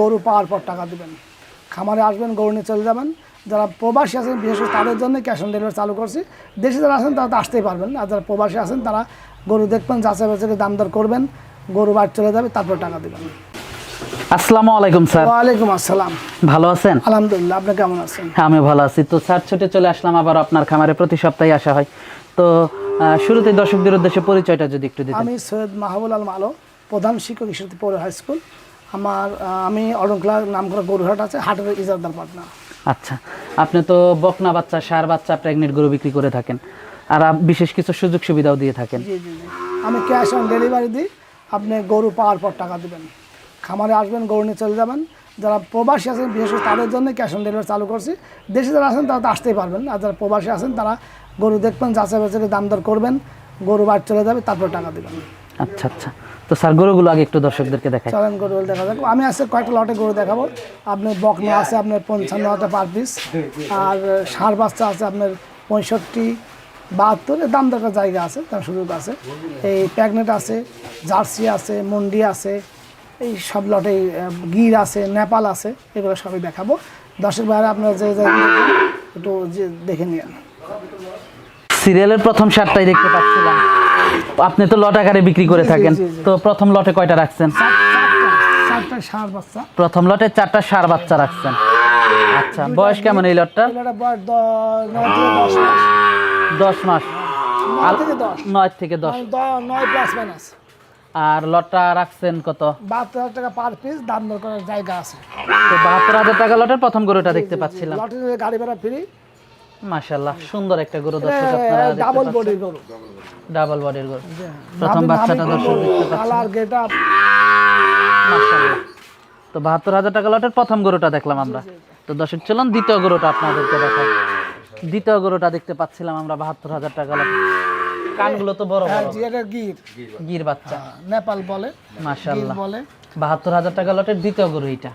গরু পাওয়ার পর টাকা দিবেন। খামারে আসবেন গরু নিয়ে চলে যাবেন। যারা প্রবাসী আছেন বিশেষ করে তাদের জন্য ক্যাশ অন ডেলিভারি চালু করছি। দেশে যারা আছেন তারা তো আসতেই পারবেন আর যারা প্রবাসী আছেন তারা গরু দেখবেন যাচাই বাছাই দাম দর করবেন গরু বাড়ি চলে যাবে তারপর টাকা দিবেন। আসসালামু আলাইকুম স্যার। ওয়ালাইকুম আসসালাম। ভালো আছেন? আলহামদুলিল্লাহ আপনি কেমন আছেন? হ্যাঁ আমি ভালো আছি। তো স্যার ছুটে চলে আসলাম আবার আপনার খামারে। প্রতি সপ্তাহে আসা হয়। তো শুরুতে দর্শকদের উদ্দেশ্যে পরিচয়টা যদি একটু দিতেন। আমি সৈয়দ মাহবুল আলো প্রধান শিক্ষক ঈশ্বরী পৌর হাই স্কুল। আমার আমি অরংখলা নাম করা গরুহাট আছে হাটের ইজারদার পাটনা। আচ্ছা আপনি তো বকনা বাচ্চা সার বাচ্চা প্রেগনেন্ট গরু বিক্রি করে থাকেন। আর বিশেষ কিছু সুযোগ সুবিধাও দিয়ে থাকেন। আমি ক্যাশ অন ডেলিভারি দিই আপনি গরু পাওয়ার পর টাকা দেবেন। খামারে আসবেন গরু নিয়ে চলে যাবেন। যারা প্রবাসী আছেন বিশেষ করে তাদের জন্য ক্যাশ অন ডেলিভারি চালু করছি। দেশে যারা আছেন তারা তো আসতেই পারবেন আর যারা প্রবাসী আছেন তারা গরু দেখবেন যাচাই বাছাই দাম দর করবেন গরু বাড়ি চলে যাবে তারপর টাকা দেবেন। আচ্ছা আচ্ছা। তো স্যার গরুগুলো আগে একটু দর্শকদেরকে দেখাই। চলেন গরু দেখা যাক। আমি আজকে কয়েকটা লটে গরু দেখাবো। আপনার বকনা আছে আপনার পঞ্চান্ন হাজার পার পিস আর ষাঁড় বাচ্চা আছে আপনার পঁয়ষট্টি বাহাত্তর। এর দাম দরকার জায়গা আছে তার সুযোগ আছে। এই প্যাগনেট আছে জার্সি আছে মন্ডি আছে এই সব লটে গির আছে নেপাল আছে এগুলো সবই দেখাবো। দর্শক ভাইরা আপনারা যে একটু যে দেখে নিন সিরিয়ালের প্রথম সারটাই দেখতে পাচ্ছিলাম। আপনি তো লট আকারে বিক্রি করে থাকেন। তো প্রথম লটে কয়টা রাখছেন? প্রথম লটে চারটা সার বাচ্চা রাখছেন। আচ্ছা বয়স কেমন এই লটটা দশ মাস। নয় থেকে দশ। নয় মানে প্লাস মাইনাস। আর লটটা রাখছেন কত? বাহাত্তর হাজার টাকা পার পিস দাম দর করার জায়গা আছে। তো বাহাত্তর হাজার টাকা লটের প্রথম গরুটা দেখতে পাচ্ছিলাম। লটারির গাড়ি ভাড়া ফ্রি। মাশাল্লাহ সুন্দর একটা গরু দর্শক আপনারা ডাবল বডি গরু। ডাবল বডির গরু। প্রথম বাচ্চাটা দর্শক কালার গেট আপ। তো বাহাত্তর হাজার টাকা লটের প্রথম গরুটা দেখলাম আমরা। তো দর্শক চলুন দ্বিতীয় গরুটা আপনাদেরকে দেখাই। দ্বিতীয় গরুটা দেখতে পাচ্ছিলাম আমরা বাহাত্তর হাজার টাকা লট। কানগুলো তো বড় বড়। যেটা গির। গির বাচ্চা। নেপাল বলে। গির মাশাল্লাহ বলে। বাহাত্তর হাজার টাকা লটের দ্বিতীয় গরু এটা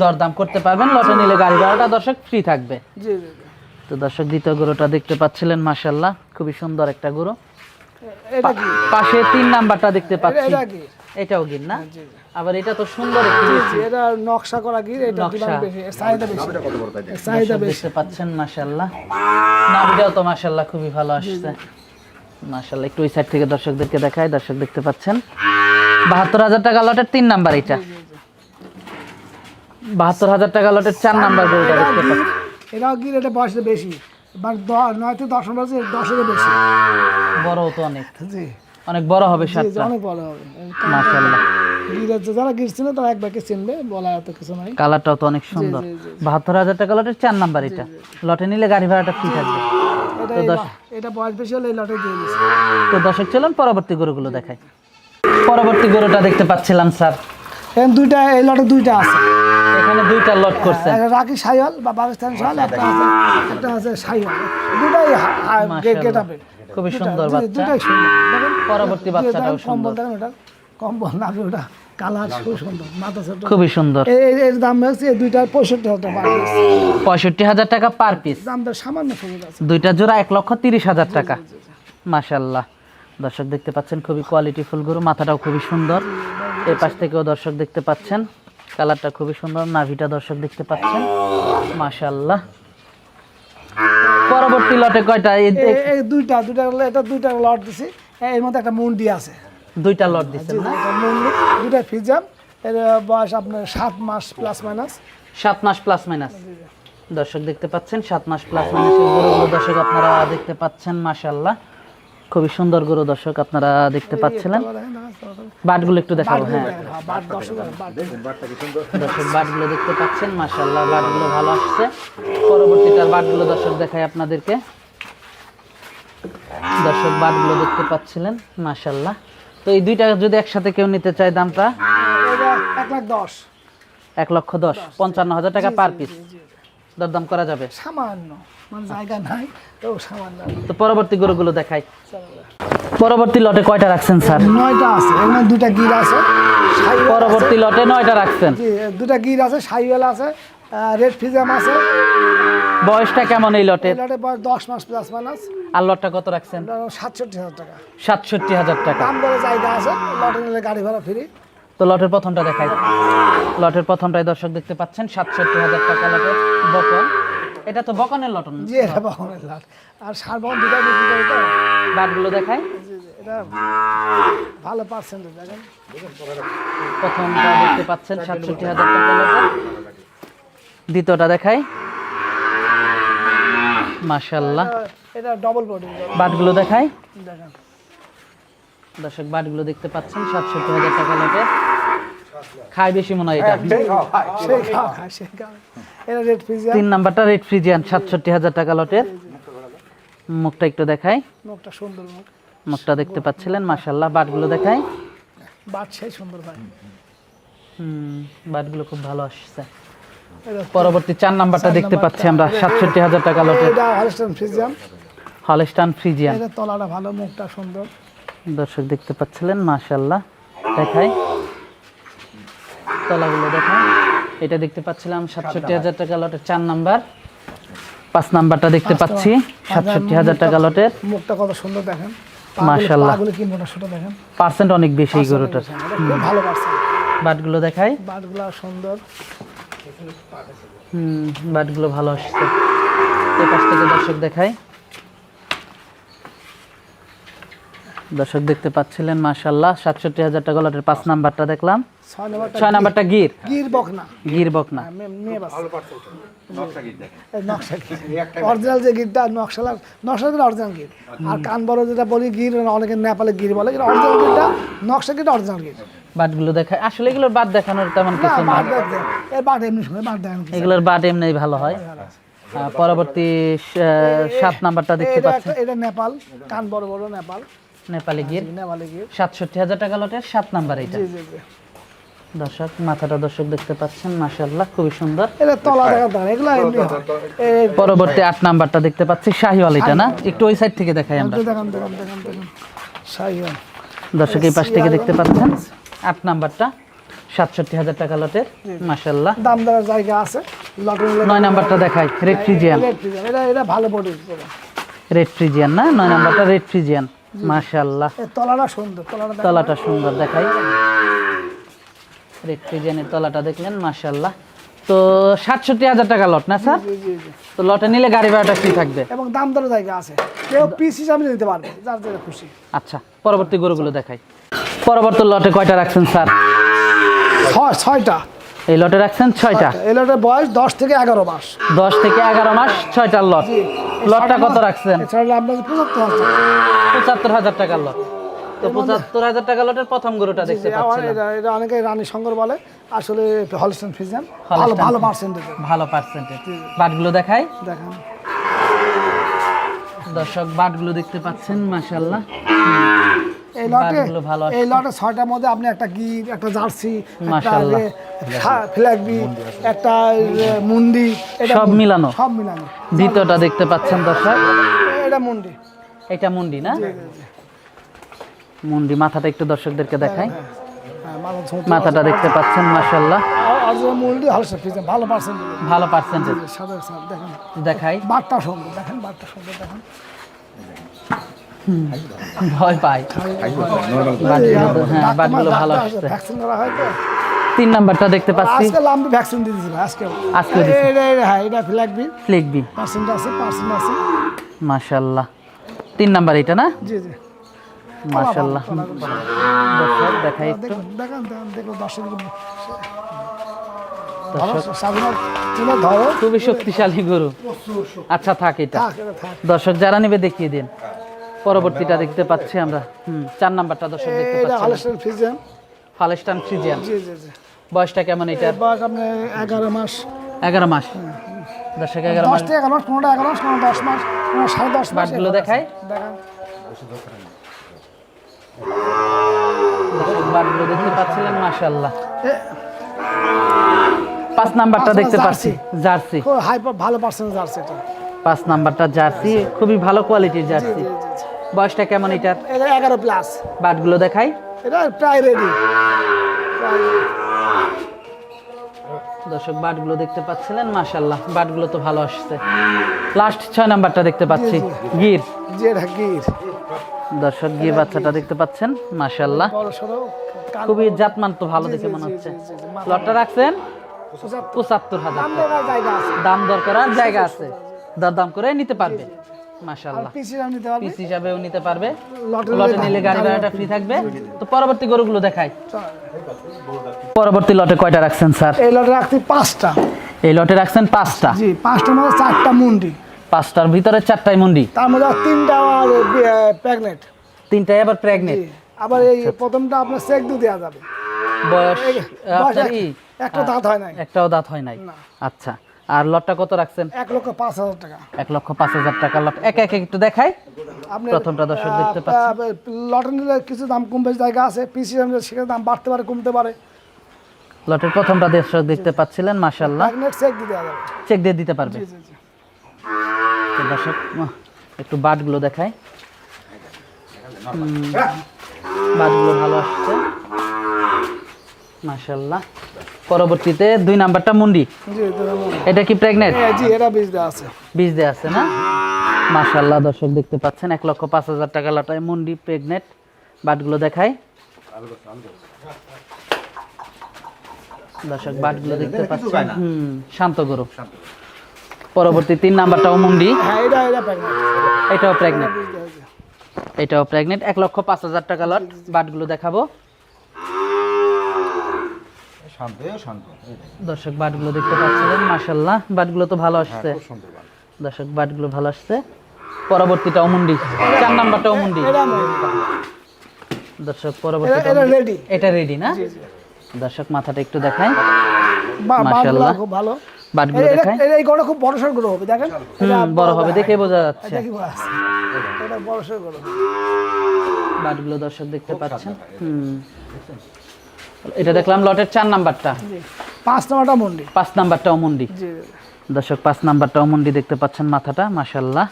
দরদাম করতে পারবেন লটে নিলে গাড়ি ভাড়াটা দর্শক ফ্রি থাকবে। জি জি। তো দর্শক দ্বিতীয় গরুটা দেখতে পাচ্ছিলেন মাশাল্লাহ খুবই সুন্দর একটা গরু। পাশে তিন নাম্বারটা দেখতে পাচ্ছি। এটাও গির না? জি আবার এটা তো সুন্দর এটা নকশা করা গির এটা বেশি চাহিদা বেশি। চাহিদা বেশি। দেখতে পাচ্ছেন নাভিটাও তো খুবই ভালো আসছে। একটু ওই সাইড থেকে দর্শকদেরকে দেখায় দর্শক দেখতে পাচ্ছেন। বাহাত্তর হাজার টাকা লটের তিন নাম্বার এটা। বাহাত্তর হাজার টাকা লটের চার নাম্বার গরুটা দেখতে পাচ্ছেন। এটাও গির এটা বয়সটা বেশি। মানে নয় থেকে দশ বছর দশেরও বেশি। বড় তো অনেক। জি। অনেক বড় হবে সাতটা। অনেক বড় হবে। যারা তারা একবারকে চিনবে বলা এত কিছু নাই। কালারটাও তো অনেক সুন্দর। বাহাত্তর হাজার টাকা লটের চার নাম্বার এটা। লটে নিলে গাড়ি ভাড়াটা ফ্রি থাকবে। ল- এটা বয়স বেশি হলে এই লটে দিয়ে দিচ্ছে তো দর্শক চলুন পরবর্তী গরুগুলো দেখাই। পরবর্তী গরুটা দেখতে পাচ্ছিলাম স্যার। এখানে দুইটা এই লটে দুইটা আছে। এখানে দুইটা লট করছেন। একটা রাখি সাইওয়াল বা পাকিস্তান একটা আছে একটা আছে দুটাই মাশাআল্লাহ। গেট আপে। খুবই সুন্দর বাচ্চা। দুটাই সুন্দর। পরবর্তী বাচ্চাটাও কম্বল সুন্দর। দেখেন ওটা। কম্বল না ওটা কালার খুব সুন্দর মাথা ছোট। খুবই সুন্দর। এই এই- এর দাম হচ্ছে দুইটার পঁয়ষট্টি হাজার টাকা পার পঁয়ষট্টি হাজার টাকা পার পিস। সামান্য সুবিধা আছে দুইটা জোড়া এক লক্ষ তিরিশ হাজার টাকা। মাশাল্লাহ দর্শক দেখতে পাচ্ছেন খুবই কোয়ালিটি ফুল গরু মাথাটাও খুবই সুন্দর। এই পাশ থেকেও দর্শক দেখতে পাচ্ছেন। কালারটা খুবই সুন্দর নাভিটা দর্শক দেখতে পাচ্ছেন। মাশাল্লাহ পরবর্তী লটে কয়টা? এই দুইটা দুইটা এটা দুইটা লট দিছি। এর মধ্যে একটা মুন্ডি আছে। দুইটা লট দিচ্ছেন না? মুন্ডি দুইটা ফিজাম এর বয়স আপনার সাত মাস প্লাস মাইনাস সাত মাস প্লাস মাইনাস দর্শক দেখতে পাচ্ছেন সাত মাস প্লাস মাইনাসের গরুগুলো দর্শক আপনারা দেখতে পাচ্ছেন মাশাল্লাহ খুবই সুন্দর গরু দর্শক আপনারা দেখতে পাচ্ছিলেন। বাটগুলো একটু দেখাবো হ্যাঁ। বাট দর্শক বাটগুলো দেখতে পাচ্ছেন মাশাল্লাহ বাটগুলো ভালো আসছে। পরবর্তীটার বাটগুলো দর্শক দেখাই আপনাদেরকে। দর্শক বাটগুলো দেখতে পাচ্ছিলেন মাশাল্লাহ তো এই দুইটা যদি একসাথে কেউ নিতে চায় দামটা? এক লক্ষ দশ পঞ্চান্ন হাজার টাকা পার পিস। দরদাম করা যাবে? সামান্য মানে জায়গা নাই তো সামান্য। তো পরবর্তী গরুগুলো দেখাই। পরবর্তী লটে কয়টা রাখছেন স্যার? নয়টা আছে এখানে দুইটা গির আছে। পরবর্তী লটে নয়টা রাখছেন। জি দুটা গির আছে সাইওয়াল আছে রেড ফিজাম আছে। বয়সটা কেমন এই লটে? এলাটে বয়স দশ মাস প্লাস মাইনাস আর লটটা কত রাখছেন? সাতষট্টি হাজার টাকা। সাতষট্টি হাজার টাকা। দাম করে জায়গা আছে লটে নিলে গাড়ি ভাড়া ফ্রি। তো লটের প্রথমটা দেখাই। লটের প্রথমটাই দর্শক দেখতে পাচ্ছেন সাতষট্টি হাজার টাকা লটের বকন এটা তো বকনের লটন জি এটা বকনের লাট। আর সার বকন দুটা বিক্রি করে তো। বাটগুলো দেখাই। এটা ভালো পার্সেন্টেজ দেখেন। প্রথমটা দেখতে পাচ্ছেন সাতষট্টি হাজার টাকা দ্বিতীয়টা দেখাই। এটা ডবল বডি বাটগুলো দেখাই। দেখেন। দর্শক বাটগুলো দেখতে পাচ্ছেন সাতষট্টি হাজার টাকা লটের। খায় বেশি মনে হয় এটা। তিন নাম্বারটা রেড ফ্রিজিয়ান সাতষট্টি হাজার টাকা লটের। মুখটা একটু দেখাই। মুখটা সুন্দর মুখ। মুখটা দেখতে পাচ্ছিলেন মাশাল্লাহ বাটগুলো দেখাই। বাট সেই সুন্দর ভাই হুম বাটগুলো খুব ভালো আসছে। পরবর্তী চার নাম্বারটা দেখতে পাচ্ছি আমরা সাতষট্টি হাজার টাকা হলস্টাইন হলস্টান ফ্রিজিয়ান তলাটা ভালো মুখটা সুন্দর। দর্শক দেখতে পাচ্ছিলেন মাশাল্লাহ দেখাই। তলাগুলো দেখাই এটা দেখতে পাচ্ছিলাম সাতষট্টি হাজার টাকা লটের চার নাম্বার। পাঁচ নাম্বারটা দেখতে পাচ্ছি সাতষট্টি হাজার টাকা লটের। মুখটা কত সুন্দর দেখেন। মাশাআল্লাহ। কি মোটা ছোট দেখেন? পার্সেন্ট অনেক বেশি এই গরুটার। ভালো পার্সেন্ট। বাটগুলো দেখাই। বাটগুলো সুন্দর। হুম বাটগুলো ভালো আসছে। এই পাশ থেকে দর্শক দেখাই। দর্শক দেখতে পাচ্ছিলেন মাশাল্লাহ সাতষট্টি হাজার টাকা লটের পাঁচ নাম্বারটা দেখলাম। ছয় নাম্বারটা গির। গির। বকনা। গির বকনা। নকশা অরিজিনাল যে গিরটা নকশালা নকশা অরিজিনাল গির। আর কান বড় যেটা বলি গির অনেকে নেপালে গির বলে অরিজিনাল গিরটা নকশা গিরটা অরিজিনাল গির। বাটগুলো দেখাই আসলে এগুলোর বাট দেখানোর তেমন না কিছু না। বাট দেখতে এই বাট এমনি বাট দেখেন এগুলোর বাট এমনি ভালো হয় পরবর্তী সাত নাম্বারটা দেখতে এটা পাচ্ছেন। এটা নেপাল কান বড় বড় নেপাল। নেপালি গির। নেপালে গির। সাতষট্টি হাজার টাকা লটের সাত নাম্বার এটা। জি জি জি। দর্শক মাথাটা দর্শক দেখতে পাচ্ছেন মাশাল্লাহ খুবই সুন্দর। পরবর্তী আট নাম্বারটা দেখতে পাচ্ছি শাহিওয়াল এটা না? একটু ওই সাইড থেকে দেখাই আমরা। একটু দেখান দেখান দেখান দেখান। দর্শক এই পাশ থেকে দেখতে পাচ্ছেন আট নাম্বারটা সাতষট্টি হাজার টাকা লটের মাশাল্লাহ দাম দেওয়ার জায়গা আছে। নয় নাম্বারটা দেখাই রেড ফ্রিজিয়ান। এটা এটা ভালো বডি রেড ফ্রিজিয়ান না? নয় নাম্বারটা রেড ফ্রিজিয়ান। মাশাল্লাহ তলাটা সুন্দর তলাটা তলাটা সুন্দর দেখাই। রেড ফ্রিজিয়ানের তলাটা দেখলেন মাশাল্লাহ তো সাতষট্টি হাজার টাকা লট না স্যার? তো লটে নিলে গাড়ি ভাড়াটা ফ্রি থাকবে? এবং দাম দরের জায়গা আছে। কেউ পিস হিসাবে নিতে পারবে যার যেটা খুশি। আচ্ছা পরবর্তী গরুগুলো দেখাই। পরবর্তী লটে কয়টা রাখছেন স্যার? ছয় ছয়টা। এই লটে রাখছেন ছয়টা? এলোটার বয়স দশ থেকে এগারো মাস। দশ থেকে এগারো মাস ছয়টার লট। লটটা কত রাখছেন? পঁচাত্তর হাজার। টাকার লট। তো পঁচাত্তর হাজার টাকা লটের প্রথম গরুটা দেখতে আমার এটা অনেকে রানী শঙ্কর বলে। আসলে হলস্টেন ফিজান ভালো ভালো পার্সেন্টেজ ভালো পার্সেন্টেজ বাটগুলো দেখাই। দেখান। দর্শক বাটগুলো দেখতে পাচ্ছেন মাশাল্লাহ এই লটে এই লটে ছয়টার মধ্যে আপনি একটা গির একটা জার্সি একটা ফ্ল্যাগবি একটা মুন্ডি সব মিলানো। সব মিলানো। দ্বিতীয়টা দেখতে পাচ্ছেন দর্শক? এটা মুন্ডি। এটা মুন্ডি না? মুন্ডি মাথাটা একটু দর্শকদেরকে দেখাই। হ্যাঁ, মাথা ঝুঁকি। মাথাটা দেখতে পাচ্ছেন মাশাল্লাহ ভালো পার্সেন্টেজ ভালো দেখাই। সুন্দর দেখেন সুন্দর দেখেন। ভয় পাই হ্যাঁ বাটগুলো ভালো আসছে। তিন নাম্বারটা দেখতে পাচ্ছি। আজকে লাম্বি ভ্যাকসিন দিয়ে দিয়েছিল আজকে। এটা এটা হ্যাঁ এটা ফ্ল্যাগবি ফ্লেকবি পার্সেন্ট আছে পার্সেন্ট আছে। মাশাল্লাহ। তিন নাম্বার এটা না? জি জি। মাশাল্লাহ। দর্শক দেখাই একটু। দেখুন দেখুন দর্শক। খুবই শক্তিশালী গরু। আচ্ছা থাক এটা। দর্শক যারা নেবে দেখিয়ে দিন। পরবর্তীটা দেখতে পাচ্ছি আমরা। হুম চার নাম্বারটা দর্শক দেখতে পাচ্ছি হলস্টেন ফালেস্টান ফ্রিজিয়ান জি জি জি। বয়সটা কেমন এটা? বয়স আপনি এগারো মাস। এগারো মাস। দর্শক এগারো দশ মাস। থেকে এগারো মাস পনেরো এগারো মাস পনেরো দশ মাস পনেরো সাড়ে দশ মাস বাটগুলো দেখাই। আছে। দেখান। দর্শক বাটগুলো দেখতে পাচ্ছিলেন পাঁচ নাম্বারটা দেখতে পাচ্ছি জার্সি। খুব হাই ভালো পার্সেন্টেজ আছে এটা। পাঁচ নাম্বারটা জার্সি খুবই ভালো কোয়ালিটির জার্সি। বয়সটা কেমন এটার? এগারো প্লাস বাটগুলো দেখাই। এটা প্রায় রেডি দর্শক বাটগুলো দেখতে পাচ্ছিলেন? মাশাল্লাহ বাটগুলো তো ভালো আসছে। লাস্ট ছয় নাম্বারটা দেখতে পাচ্ছি গির। গির। দর্শক গিয়ে বাচ্চাটা দেখতে পাচ্ছেন? মাশাল্লাহ খুবই জাতমান তো ভালো দেখে মনে হচ্ছে। লটটা রাখছেন? পঁচাত্তর। হাজার দাম দাম দর করার জায়গা আছে। দরদাম করে নিতে পারবে। মাশাল্লাহ পিসি দাম নিতে পারবে। পিস হিসাবেও নিতে পারবে। লটে লটে নিলে গাড়ি ভাড়াটা ফ্রি থাকবে। তো পরবর্তী গরুগুলো দেখাই। পরবর্তী লটে কয়টা রাখছেন স্যার? এই লটে রাখছি পাঁচটা। এই লটে রাখছেন পাঁচটা? জি পাঁচটার মধ্যে চারটা মুন্ডি। পাঁচটার ভিতরে চারটায় মুন্ডি? তার মধ্যে তিনটা আমার প্রেগনেন্ট। তিনটায় আবার প্রেগনেন্ট? আবার এই প্রথমটা আপনার চেক দেওয়া যাবে। বয়স একটা দাঁত হয় নাই। একটাও দাঁত হয় নাই। আচ্ছা। আর লটটা কত রাখছেন? এক লক্ষ পাঁচ হাজার টাকা। এক লক্ষ পাঁচ হাজার টাকা লট। এক এক একটু দেখাই। আপনি প্রথমটা দর্শক দেখতে পাচ্ছেন। লটে নিলে কিছু দাম কম বেশি জায়গা আছে পিসি সেখানে দাম বাড়তে পারে কমতে পারে। লটের প্রথমটা দর্শক দেখতে পাচ্ছিলেন মাশাল্লাহ চেক দিয়ে দেওয়া চেক দিয়ে দিতে পারবে। দর্শক একটু বাটগুলো দেখাই। বাটগুলো ভালো আসছে। মাশাল্লাহ পরবর্তীতে দুই নাম্বারটা মুন্ডি। এটা কি প্রেগনেন্ট হ্যাঁ, বীজ দেওয়া আছে। বীজ দেওয়া আছে না? মাশাল্লাহ দর্শক দেখতে পাচ্ছেন এক লক্ষ পাঁচ হাজার টাকা লটায় মুন্ডি প্রেগনেন্ট বাটগুলো দেখাই। দর্শক বাটগুলো দেখতে পাচ্ছেন? হুম শান্ত গরু। পরবর্তী তিন নাম্বারটাও মুন্ডি। হ্যাঁ এটা এটা প্রেগনেন্ট এটাও প্রেগনেন্ট এটাও প্রেগনেন্ট এক লক্ষ পাঁচ হাজার টাকা লট। বাটগুলো দেখাবো। শান্ত শান্ত। দর্শক বাটগুলো দেখতে পাচ্ছিলেন মাশাল্লাহ বাটগুলো তো ভালো আসছে। দর্শক বাটগুলো ভালো আসছে। পরবর্তীটাও মুন্ডি চার নাম্বারটাও মুন্ডি দর্শক এটা পরবর্তীটা এটা রেডি না? দর্শক মাথাটা একটু দেখাই। বাগুলা খুব ভালো। বাটগুলো এটা- এই গরু খুব বড় সড় গরু হবে দেখেন। হুম বড় হবে দেখে বোঝা যাচ্ছে। এটা বড় গরু বাটগুলো দর্শক দেখতে পাচ্ছেন। হুম। এটা দেখলাম লটের চার নাম্বারটা। পাঁচ নম্বরটা মন্ডি। পাঁচ নাম্বারটাও মুন্ডি। দর্শক পাঁচ নাম্বারটাও মুন্ডি দেখতে পাচ্ছেন মাথাটা মাশাল্লাহ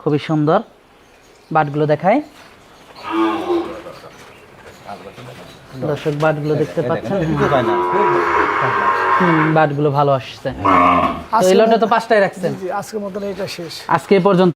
খুবই সুন্দর। বাটগুলো দেখাই। দর্শক বাটগুলো দেখতে পাচ্ছেন? বাটগুলো ভালো আসছে। তো এই লটে তো পাঁচটাই রাখছেন। আজকের মতন এটা শেষ। আজকে পর্যন্ত